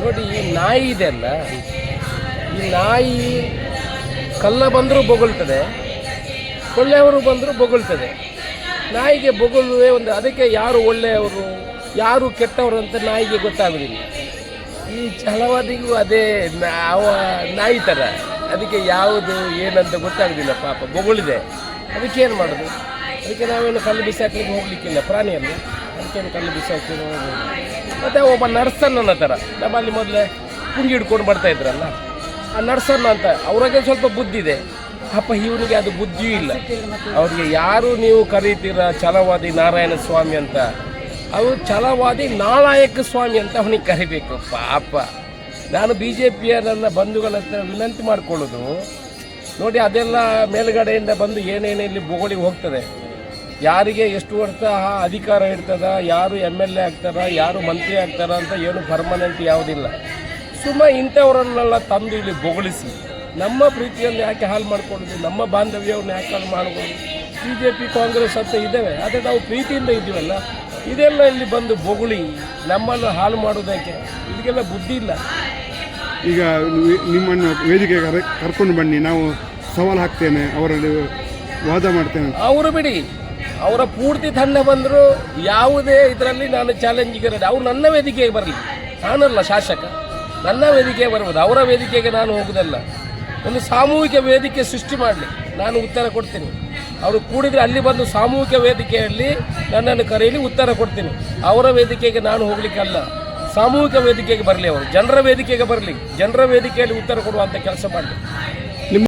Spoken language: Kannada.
ನೋಡಿ, ಈ ನಾಯಿ ಇದೆಯಲ್ಲ ಈ ನಾಯಿ ಕಲ್ಲ ಬಂದರೂ ಬೊಗಳ್ತದೆ, ಒಳ್ಳೆಯವರು ಬಂದರೂ ಬೊಗಳ್ತದೆ. ನಾಯಿಗೆ ಬೊಗಳುವೆ ಒಂದು, ಅದಕ್ಕೆ ಯಾರು ಒಳ್ಳೆಯವರು, ಯಾರು ಕೆಟ್ಟವರು ಅಂತ ನಾಯಿಗೆ ಗೊತ್ತಾಗೋದಿಲ್ಲ. ಈ ಛಲವಾದಿಗೂ ಅದೇ ಅವ ನಾಯಿ ಥರ ಅದಕ್ಕೆ ಯಾವುದು ಏನಂತ ಗೊತ್ತಾಗೋದಿಲ್ಲ, ಪಾಪ ಬೊಗಳಿದೆ. ಅದಕ್ಕೆ ಏನು ಮಾಡೋದು? ಅದಕ್ಕೆ ನಾವೇನು ಕಲ್ಲು ಬಿಸಾಕ್ಲಿಕ್ಕೆ ಹೋಗ್ಲಿಕ್ಕಿಲ್ಲ ಪ್ರಾಣಿಯಲ್ಲಿ. ಅದಕ್ಕೇನು ಕಲ್ಲು ಬಿಸಾಕಿ ಮತ್ತು ಒಬ್ಬ ನರ್ಸನ್ನ ಥರ ನಮ್ಮಲ್ಲಿ ಮೊದಲೇ ಪುಂಗಿ ಹಿಡ್ಕೊಂಡು ಬರ್ತಾ ಇದ್ರಲ್ಲ, ಆ ನರ್ಸನ್ನ ಅಂತ ಅವ್ರಿಗೆ ಸ್ವಲ್ಪ ಬುದ್ಧಿ ಇದೆ. ಅಪ್ಪ ಇವರಿಗೆ ಅದು ಬುದ್ಧಿಯೂ ಇಲ್ಲ. ಅವ್ರಿಗೆ ಯಾರು ನೀವು ಕರೀತೀರ ಛಲವಾದಿ ನಾರಾಯಣ ಸ್ವಾಮಿ ಅಂತ? ಅವರು ಛಲವಾದಿ ನಾಲಾಯಕ ಸ್ವಾಮಿ ಅಂತ ಅವನಿಗೆ ಕರಿಬೇಕು, ಪಾಪ. ನಾನು ಬಿ ಜೆ ಪಿಯ ನನ್ನ ಬಂಧುಗಳ ಹತ್ರ ವಿನಂತಿ ಮಾಡ್ಕೊಳ್ಳೋದು. ನೋಡಿ ಅದೆಲ್ಲ ಮೇಲುಗಡೆಯಿಂದ ಬಂದು ಏನೇನು ಇಲ್ಲಿ ಬೊಗಳಿಗೆ ಹೋಗ್ತದೆ. ಯಾರಿಗೆ ಎಷ್ಟು ವರ್ಷ ಅಧಿಕಾರ ಇರ್ತದ ಯಾರು ಎಂ ಎಲ್ ಎ ಆಗ್ತಾರ ಯಾರು ಮಂತ್ರಿ ಆಗ್ತಾರ ಅಂತ ಏನು ಪರ್ಮನೆಂಟ್ ಯಾವುದಿಲ್ಲ. ಸುಮ್ಮ ಇಂಥವರನ್ನೆಲ್ಲ ತಂದು ಇಲ್ಲಿ ಬೊಗಳಿಸಿ ನಮ್ಮ ಪ್ರೀತಿಯನ್ನು ಯಾಕೆ ಹಾಳು ಮಾಡ್ಕೊಂಡಿದ್ವಿ ನಮ್ಮ ಬಾಂಧವ್ಯವನ್ನು ಯಾಕೆ ಹಾಳು ಮಾಡ್ಕೊಂಡು ಬಿ ಜೆ ಪಿ ಕಾಂಗ್ರೆಸ್ ಅಂತ ಇದ್ದೇವೆ ಆದರೆ ನಾವು ಪ್ರೀತಿಯಿಂದ ಇದ್ದೀವಲ್ಲ ಇದೆಲ್ಲ ಇಲ್ಲಿ ಬಂದು ಬೊಗಳಿ ನಮ್ಮನ್ನು ಹಾಳು ಮಾಡೋದಕ್ಕೆ ಇದಕ್ಕೆಲ್ಲ ಬುದ್ಧಿ ಇಲ್ಲ. ಈಗ ನಿಮ್ಮನ್ನು ವೇದಿಕೆಗೆ ಕರ್ಕೊಂಡು ಬನ್ನಿ ನಾವು ಸವಾಲು ಹಾಕ್ತೇನೆ ಅವರಲ್ಲಿ ವಾದ ಮಾಡ್ತೇನೆ ಅವರು ಬಿಡಿ. ಅವರ ಪೂರ್ತಿ ತಂಡ ಬಂದರೂ ಯಾವುದೇ ಇದರಲ್ಲಿ ನಾನು ಚಾಲೆಂಜಿಗೆ ಇರೋದು. ಅವ್ರು ನನ್ನ ವೇದಿಕೆಗೆ ಬರಲಿ ನಾನಲ್ಲ ಶಾಸಕ. ನನ್ನ ವೇದಿಕೆಗೆ ಬರ್ಬೋದು ಅವರ ವೇದಿಕೆಗೆ ನಾನು ಹೋಗುದಲ್ಲ ಒಂದು ಸಾಮೂಹಿಕ ವೇದಿಕೆ ಸೃಷ್ಟಿ ಮಾಡಲಿ. ನಾನು ಉತ್ತರ ಕೊಡ್ತೀನಿ. ಅವರು ಕೂಡಿದರೆ ಅಲ್ಲಿ ಬಂದು ಸಾಮೂಹಿಕ ವೇದಿಕೆಯಲ್ಲಿ ನನ್ನನ್ನು ಕರೆಯಲಿ ಉತ್ತರ ಕೊಡ್ತೀನಿ. ಅವರ ವೇದಿಕೆಗೆ ನಾನು ಹೋಗ್ಲಿಕ್ಕಲ್ಲ. ಸಾಮೂಹಿಕ ವೇದಿಕೆಗೆ ಬರಲಿ ಅವರು. ಜನರ ವೇದಿಕೆಗೆ ಬರಲಿ. ಜನರ ವೇದಿಕೆಯಲ್ಲಿ ಉತ್ತರ ಕೊಡುವಂಥ ಕೆಲಸ ಮಾಡಲಿ.